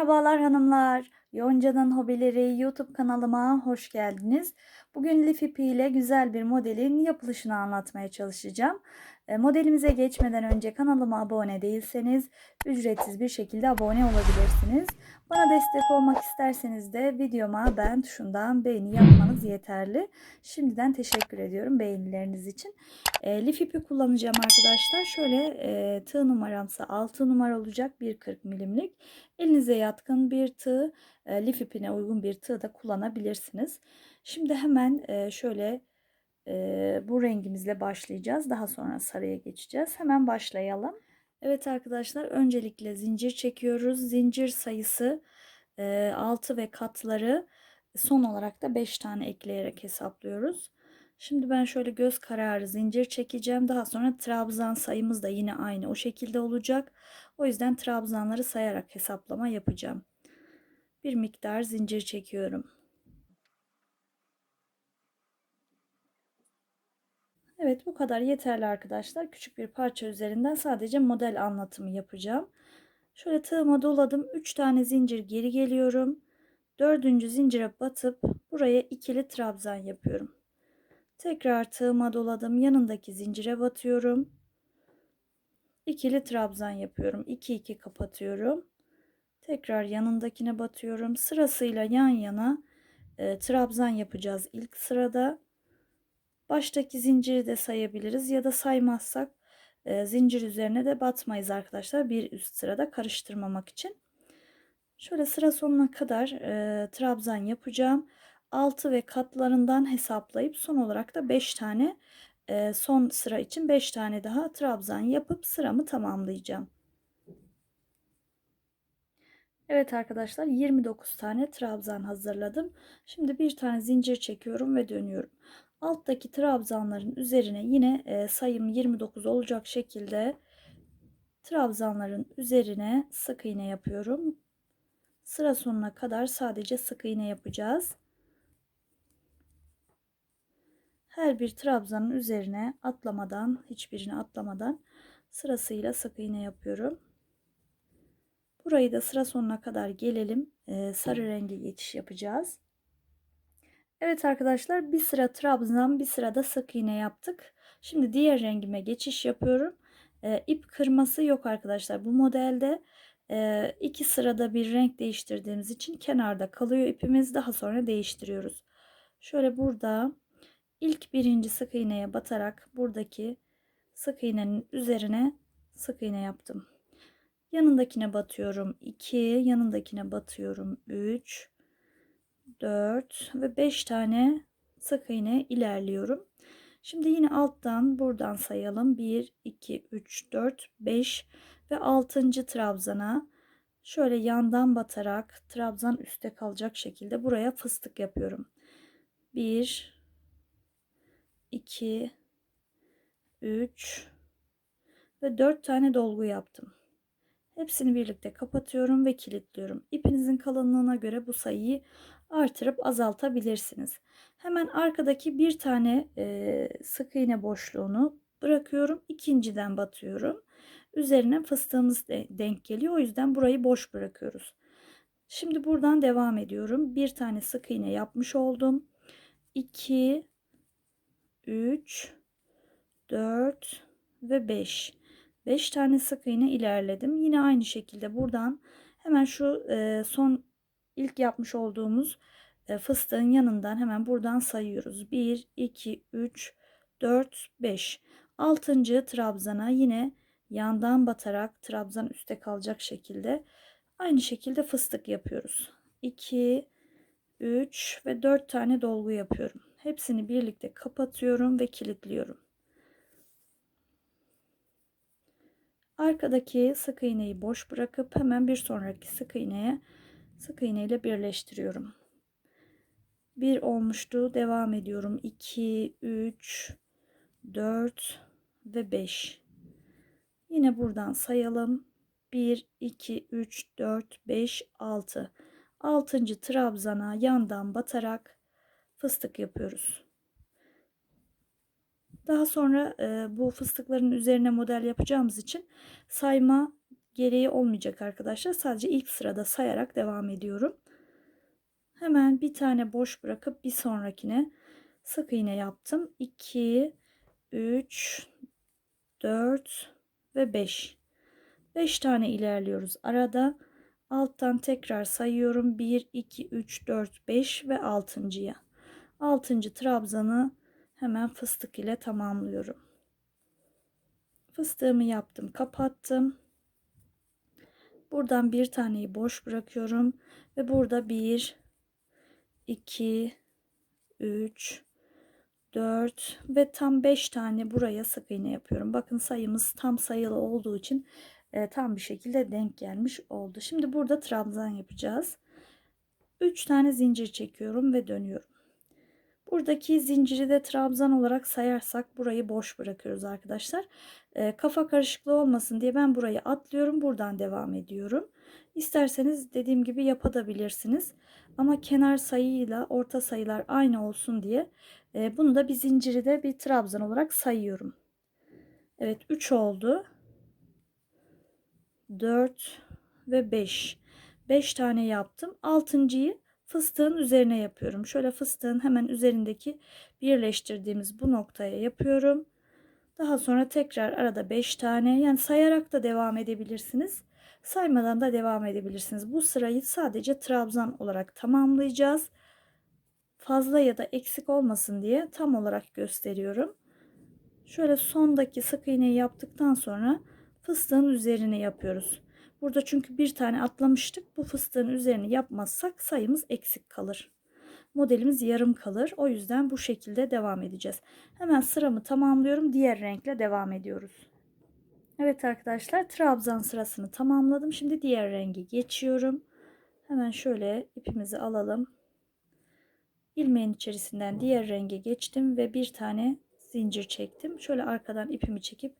Merhabalar hanımlar. Yonca'nın Hobileri YouTube kanalıma hoş geldiniz. Bugün lif ipi ile güzel bir modelin yapılışını anlatmaya çalışacağım. E, Modelimize geçmeden önce kanalıma abone değilseniz ücretsiz bir şekilde abone olabilirsiniz. Bana destek olmak isterseniz de videoma beğen tuşundan beğeni yapmanız yeterli. Şimdiden teşekkür ediyorum beğenileriniz için. E, lif ipi kullanacağım arkadaşlar. Şöyle e, tığ numaramsa 6 numara olacak 1.40 milimlik. Elinize yatkın bir tığ, e, lif ipine uygun bir tığ da kullanabilirsiniz. Şimdi hemen e, şöyle e, bu rengimizle başlayacağız. Daha sonra sarıya geçeceğiz. Hemen başlayalım. Evet arkadaşlar öncelikle zincir çekiyoruz. Zincir sayısı e, 6 ve katları son olarak da 5 tane ekleyerek hesaplıyoruz. Şimdi ben şöyle göz kararı zincir çekeceğim. Daha sonra trabzan sayımız da yine aynı o şekilde olacak. O yüzden trabzanları sayarak hesaplama yapacağım. Bir miktar zincir çekiyorum. Evet bu kadar yeterli arkadaşlar. Küçük bir parça üzerinden sadece model anlatımı yapacağım. Şöyle tığıma doladım. 3 tane zincir geri geliyorum. Dördüncü zincire batıp buraya ikili trabzan yapıyorum. Tekrar tığıma doladım. Yanındaki zincire batıyorum. İkili trabzan yapıyorum. 2 2 kapatıyorum. Tekrar yanındakine batıyorum. Sırasıyla yan yana e, trabzan yapacağız ilk sırada. Baştaki zinciri de sayabiliriz ya da saymazsak e, zincir üzerine de batmayız arkadaşlar. Bir üst sırada karıştırmamak için. Şöyle sıra sonuna kadar e, trabzan yapacağım. 6 ve katlarından hesaplayıp son olarak da 5 tane e, son sıra için 5 tane daha trabzan yapıp sıramı tamamlayacağım. Evet arkadaşlar 29 tane trabzan hazırladım. Şimdi bir tane zincir çekiyorum ve dönüyorum. Alttaki trabzanların üzerine yine e, sayım 29 olacak şekilde trabzanların üzerine sık iğne yapıyorum. Sıra sonuna kadar sadece sık iğne yapacağız. Her bir trabzanın üzerine atlamadan, hiçbirini atlamadan sırasıyla sık iğne yapıyorum. Burayı da sıra sonuna kadar gelelim. Ee, sarı rengi geçiş yapacağız. Evet arkadaşlar bir sıra trabzan bir sırada sık iğne yaptık. Şimdi diğer rengime geçiş yapıyorum. Ee, ip kırması yok arkadaşlar. Bu modelde e, iki sırada bir renk değiştirdiğimiz için kenarda kalıyor ipimiz. Daha sonra değiştiriyoruz. Şöyle burada ilk birinci sık iğneye batarak buradaki sık iğnenin üzerine sık iğne yaptım. Yanındakine batıyorum 2, yanındakine batıyorum 3, 4 ve 5 tane sık iğne ilerliyorum. Şimdi yine alttan buradan sayalım. 1, 2, 3, 4, 5 ve 6. trabzana şöyle yandan batarak trabzan üstte kalacak şekilde buraya fıstık yapıyorum. 1, 2, 3 ve 4 tane dolgu yaptım. Hepsini birlikte kapatıyorum ve kilitliyorum. İpinizin kalınlığına göre bu sayıyı artırıp azaltabilirsiniz. Hemen arkadaki bir tane e, sık iğne boşluğunu bırakıyorum. İkinciden batıyorum. Üzerine fıstığımız de denk geliyor. O yüzden burayı boş bırakıyoruz. Şimdi buradan devam ediyorum. Bir tane sık iğne yapmış oldum. 2 3 4 ve 5 5 tane sık iğne ilerledim. Yine aynı şekilde buradan hemen şu e, son ilk yapmış olduğumuz e, fıstığın yanından hemen buradan sayıyoruz. 1, 2, 3, 4, 5. 6. trabzana yine yandan batarak trabzan üstte kalacak şekilde aynı şekilde fıstık yapıyoruz. 2, 3 ve 4 tane dolgu yapıyorum. Hepsini birlikte kapatıyorum ve kilitliyorum. Arkadaki sık iğneyi boş bırakıp hemen bir sonraki sık iğneye sık iğne ile birleştiriyorum. Bir olmuştu. Devam ediyorum. 2, 3, 4 ve 5. Yine buradan sayalım. 1, 2, 3, 4, 5, 6. 6. trabzana yandan batarak fıstık yapıyoruz. Daha sonra e, bu fıstıkların üzerine model yapacağımız için sayma gereği olmayacak arkadaşlar. Sadece ilk sırada sayarak devam ediyorum. Hemen bir tane boş bırakıp bir sonrakine sık iğne yaptım. 2 3 4 ve 5. 5 tane ilerliyoruz. Arada alttan tekrar sayıyorum. 1 2 3 4 5 ve 6.ya. 6. trabzanı hemen fıstık ile tamamlıyorum. Fıstığımı yaptım, kapattım. Buradan bir taneyi boş bırakıyorum ve burada 1 2 3 4 ve tam 5 tane buraya sık iğne yapıyorum. Bakın sayımız tam sayılı olduğu için e, tam bir şekilde denk gelmiş oldu. Şimdi burada trabzan yapacağız. 3 tane zincir çekiyorum ve dönüyorum. Buradaki zinciri de trabzan olarak sayarsak burayı boş bırakıyoruz arkadaşlar. E, kafa karışıklığı olmasın diye ben burayı atlıyorum. Buradan devam ediyorum. İsterseniz dediğim gibi yapabilirsiniz. Ama kenar sayıyla orta sayılar aynı olsun diye e, bunu da bir zinciri de bir trabzan olarak sayıyorum. Evet 3 oldu. 4 ve 5. 5 tane yaptım. 6.yı fıstığın üzerine yapıyorum. Şöyle fıstığın hemen üzerindeki birleştirdiğimiz bu noktaya yapıyorum. Daha sonra tekrar arada 5 tane yani sayarak da devam edebilirsiniz. Saymadan da devam edebilirsiniz. Bu sırayı sadece trabzan olarak tamamlayacağız. Fazla ya da eksik olmasın diye tam olarak gösteriyorum. Şöyle sondaki sık iğneyi yaptıktan sonra fıstığın üzerine yapıyoruz. Burada çünkü bir tane atlamıştık. Bu fıstığın üzerine yapmazsak sayımız eksik kalır. Modelimiz yarım kalır. O yüzden bu şekilde devam edeceğiz. Hemen sıramı tamamlıyorum. Diğer renkle devam ediyoruz. Evet arkadaşlar trabzan sırasını tamamladım. Şimdi diğer rengi geçiyorum. Hemen şöyle ipimizi alalım. İlmeğin içerisinden diğer renge geçtim ve bir tane zincir çektim. Şöyle arkadan ipimi çekip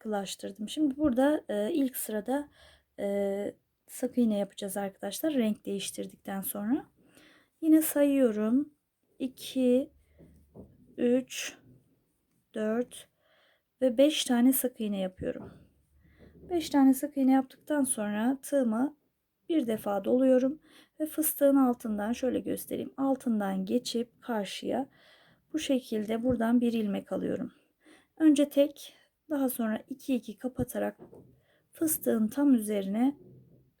sıkılaştırdım. Şimdi burada e, ilk sırada e, sık iğne yapacağız arkadaşlar. Renk değiştirdikten sonra. Yine sayıyorum. 2 3 4 ve 5 tane sık iğne yapıyorum. 5 tane sık iğne yaptıktan sonra tığımı bir defa doluyorum ve fıstığın altından şöyle göstereyim. Altından geçip karşıya bu şekilde buradan bir ilmek alıyorum. Önce tek daha sonra 2 2 kapatarak fıstığın tam üzerine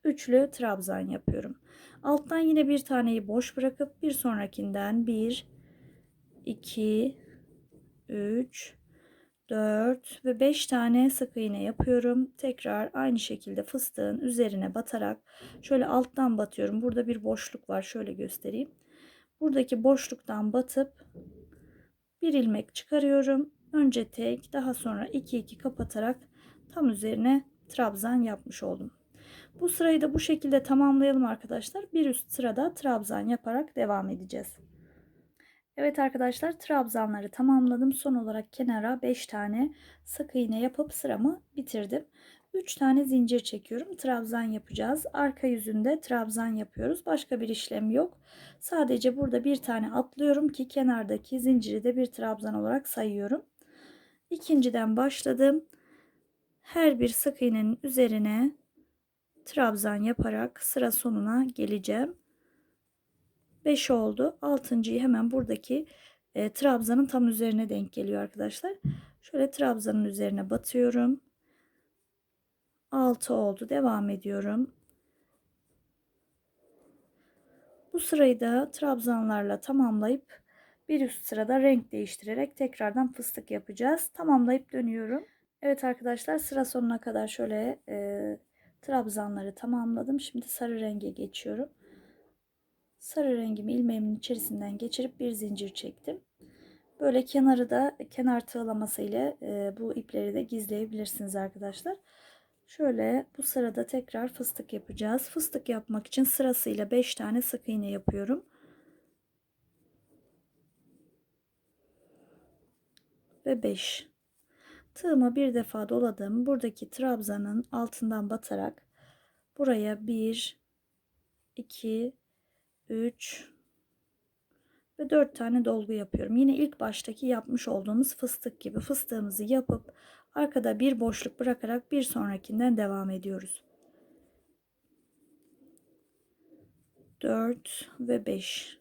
üçlü trabzan yapıyorum. Alttan yine bir taneyi boş bırakıp bir sonrakinden 1 2 3 4 ve 5 tane sık iğne yapıyorum. Tekrar aynı şekilde fıstığın üzerine batarak şöyle alttan batıyorum. Burada bir boşluk var. Şöyle göstereyim. Buradaki boşluktan batıp bir ilmek çıkarıyorum. Önce tek daha sonra 2 2 kapatarak tam üzerine trabzan yapmış oldum. Bu sırayı da bu şekilde tamamlayalım arkadaşlar. Bir üst sırada trabzan yaparak devam edeceğiz. Evet arkadaşlar trabzanları tamamladım. Son olarak kenara 5 tane sık iğne yapıp sıramı bitirdim. 3 tane zincir çekiyorum. Trabzan yapacağız. Arka yüzünde trabzan yapıyoruz. Başka bir işlem yok. Sadece burada bir tane atlıyorum ki kenardaki zinciri de bir trabzan olarak sayıyorum. İkinciden başladım. Her bir sık iğnenin üzerine trabzan yaparak sıra sonuna geleceğim. 5 oldu. 6.yı hemen buradaki e, trabzanın tam üzerine denk geliyor arkadaşlar. Şöyle trabzanın üzerine batıyorum. 6 oldu. Devam ediyorum. Bu sırayı da trabzanlarla tamamlayıp bir üst sırada renk değiştirerek tekrardan fıstık yapacağız. Tamamlayıp dönüyorum. Evet arkadaşlar sıra sonuna kadar şöyle e, trabzanları tamamladım. Şimdi sarı renge geçiyorum. Sarı rengimi ilmeğimin içerisinden geçirip bir zincir çektim. Böyle kenarı da kenar tığlaması ile e, bu ipleri de gizleyebilirsiniz arkadaşlar. Şöyle bu sırada tekrar fıstık yapacağız. Fıstık yapmak için sırasıyla 5 tane sık iğne yapıyorum. Ve 5. Tığımı bir defa doladım. Buradaki trabzanın altından batarak buraya 1 2 3 ve 4 tane dolgu yapıyorum. Yine ilk baştaki yapmış olduğumuz fıstık gibi fıstığımızı yapıp Arkada bir boşluk bırakarak bir sonrakinden devam ediyoruz. 4 ve 5.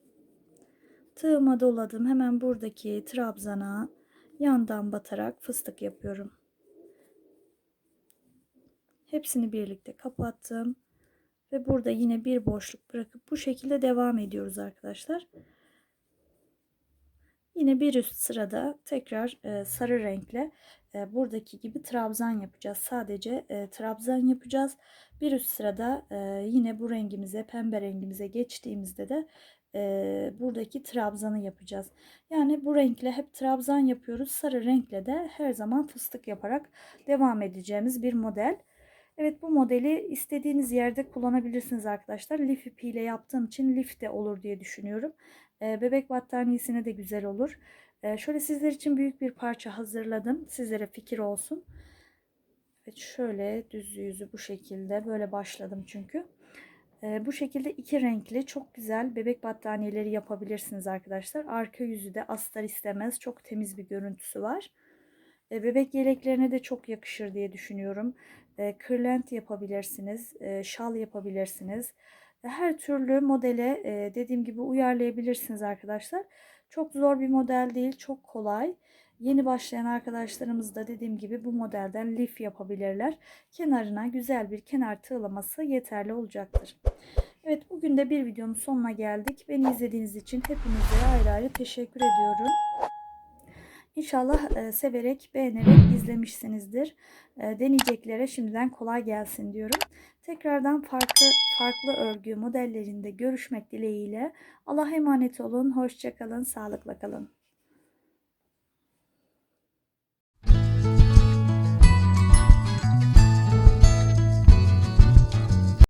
Tığıma doladım. Hemen buradaki trabzana yandan batarak fıstık yapıyorum. Hepsini birlikte kapattım. Ve burada yine bir boşluk bırakıp bu şekilde devam ediyoruz arkadaşlar. Yine bir üst sırada tekrar e, sarı renkle e, buradaki gibi trabzan yapacağız. Sadece e, trabzan yapacağız. Bir üst sırada yine bu rengimize pembe rengimize geçtiğimizde de e, buradaki trabzanı yapacağız. Yani bu renkle hep trabzan yapıyoruz. Sarı renkle de her zaman fıstık yaparak devam edeceğimiz bir model. Evet bu modeli istediğiniz yerde kullanabilirsiniz arkadaşlar. Lif ipiyle yaptığım için lif de olur diye düşünüyorum. Ee, bebek battaniyesine de güzel olur. Ee, şöyle sizler için büyük bir parça hazırladım. Sizlere fikir olsun. Evet şöyle düz yüzü bu şekilde böyle başladım çünkü. Ee, bu şekilde iki renkli çok güzel bebek battaniyeleri yapabilirsiniz arkadaşlar. Arka yüzü de astar istemez. Çok temiz bir görüntüsü var. Bebek yeleklerine de çok yakışır diye düşünüyorum. Kırlent yapabilirsiniz, şal yapabilirsiniz. Her türlü modele dediğim gibi uyarlayabilirsiniz arkadaşlar. Çok zor bir model değil, çok kolay. Yeni başlayan arkadaşlarımız da dediğim gibi bu modelden lif yapabilirler. Kenarına güzel bir kenar tığlaması yeterli olacaktır. Evet bugün de bir videonun sonuna geldik. Beni izlediğiniz için hepinize ayrı ayrı teşekkür ediyorum. İnşallah e, severek, beğenerek izlemişsinizdir. E, deneyeceklere şimdiden kolay gelsin diyorum. Tekrardan farklı farklı örgü modellerinde görüşmek dileğiyle. Allah'a emanet olun. Hoşçakalın. Sağlıkla kalın.